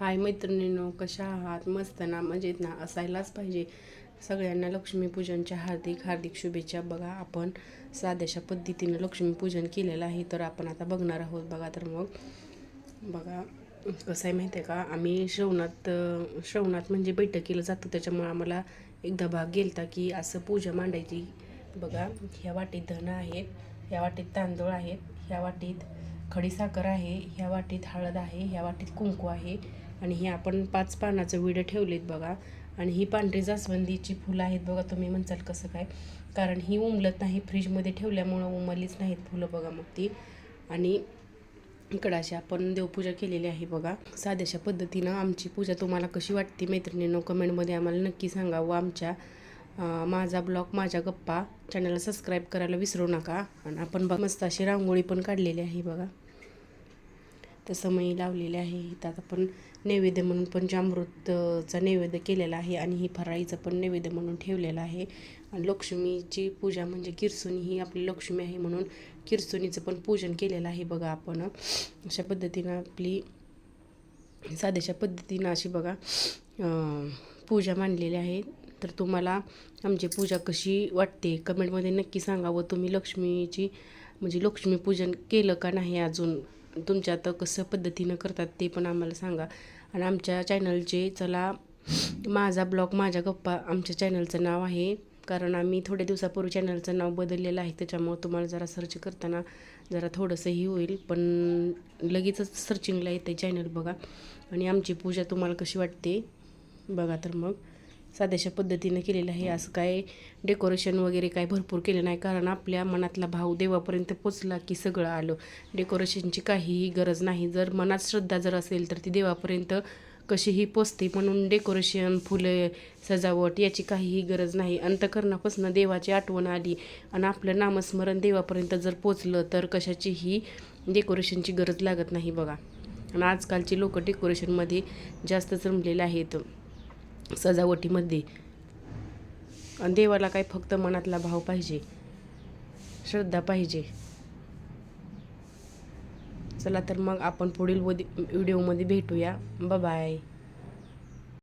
हाय मैत्रिणींनो कशा आहात? मस्त ना? मजेत ना? असायलाच पाहिजे. सगळ्यांना लक्ष्मीपूजनच्या हार्दिक हार्दिक शुभेच्छा. बघा आपण साध्याशा पद्धतीनं लक्ष्मीपूजन केलेलं आहे तर आपण आता बघणार आहोत. बघा तर मग. बघा कसं आहे माहिती आहे का? आम्ही श्रवणात श्रवणात म्हणजे बैठकीला जातो त्याच्यामुळे आम्हाला एकदा भाग गेलता की असं पूजा मांडायची. बघा ह्या वाटीत धन आहेत ह्या वाटीत तांदूळ आहेत ह्या वाटीत खडीसाखर आहे ह्या वाटीत हळद आहे ह्या वाटीत कुंकू आहे आणि हे आपण पाच पानाचं विडं ठेवलेत बघा. आणि ही पांढरी जास्वंदीची फुलं आहेत बघा तुम्ही म्हणचाल कसं काय? कारण ही उमलत नाही फ्रीजमध्ये ठेवल्यामुळं उमलीच नाहीत फुलं बघा मग ती. आणि इकडं अशी आपण देवपूजा केलेली आहे बघा. साध्याशा पद्धतीनं आमची पूजा तुम्हाला कशी वाटते मैत्रिणींनो कमेंटमध्ये आम्हाला नक्की सांगा व आमच्या माझा ब्लॉग माझ्या गप्पा चॅनलला सबस्क्राईब करायला विसरू नका. आणि आपण बघ मस्त अशी रांगोळी पण काढलेली आहे बघा. तसं मी लावलेले आहे. इथं आता आपण नैवेद्य म्हणून पंचामृतचा नैवेद्य केलेला आहे आणि ही फराळीचं पण नैवेद्य म्हणून ठेवलेलं आहे. आणि लक्ष्मीची पूजा म्हणजे किरसुनी ही आपली लक्ष्मी आहे म्हणून किरसुनीचं पण पूजन केलेलं आहे बघा आपण. अशा पद्धतीनं आपली साध्याशा पद्धतीनं अशी बघा पूजा मांडलेली आहे. तर तुम्हाला आमची पूजा कशी वाटते? कमेंटमध्ये नक्की सांगा व तुम्ही लक्ष्मीची म्हणजे लक्ष्मीपूजन केलं का नाही अजून? तुमच्या आता कसं पद्धतीनं करतात ते पण आम्हाला सांगा. आणि आमच्या चॅनलचे चला माझा ब्लॉग माझ्या गप्पा आमच्या चॅनलचं नाव आहे. कारण आम्ही थोड्या दिवसापूर्वी चॅनलचं नाव बदललेलं आहे त्याच्यामुळं तुम्हाला जरा सर्च करताना जरा थोडंसंही होईल. पण लगेचच सर्चिंगला येते चॅनल बघा. आणि आमची पूजा तुम्हाला कशी वाटते? बघा तर मग. साध्याशा पद्धतीनं केलेलं आहे. असं काय डेकोरेशन वगैरे काय भरपूर केलं नाही. कारण आपल्या मनातला भाव देवापर्यंत पोचला की सगळं आलं. डेकोरेशनची काहीही गरज नाही. जर मनात श्रद्धा जर असेल तर ती देवापर्यंत कशीही पोचते. म्हणून डेकोरेशन फुलं सजावट याची काहीही गरज नाही. अंतकरणापासून देवाची आठवण आली आणि आपलं नामस्मरण देवापर्यंत जर पोचलं तर कशाचीही डेकोरेशनची गरज लागत नाही बघा. आणि आजकालची लोक डेकोरेशनमध्ये जास्त जमलेले आहेत. सजावटीमध्ये. देवाला काय फक्त मनातला भाव पाहिजे श्रद्धा पाहिजे. चला तर मग आपण पुढील वदी- व्हिडिओमध्ये भेटूया. बाय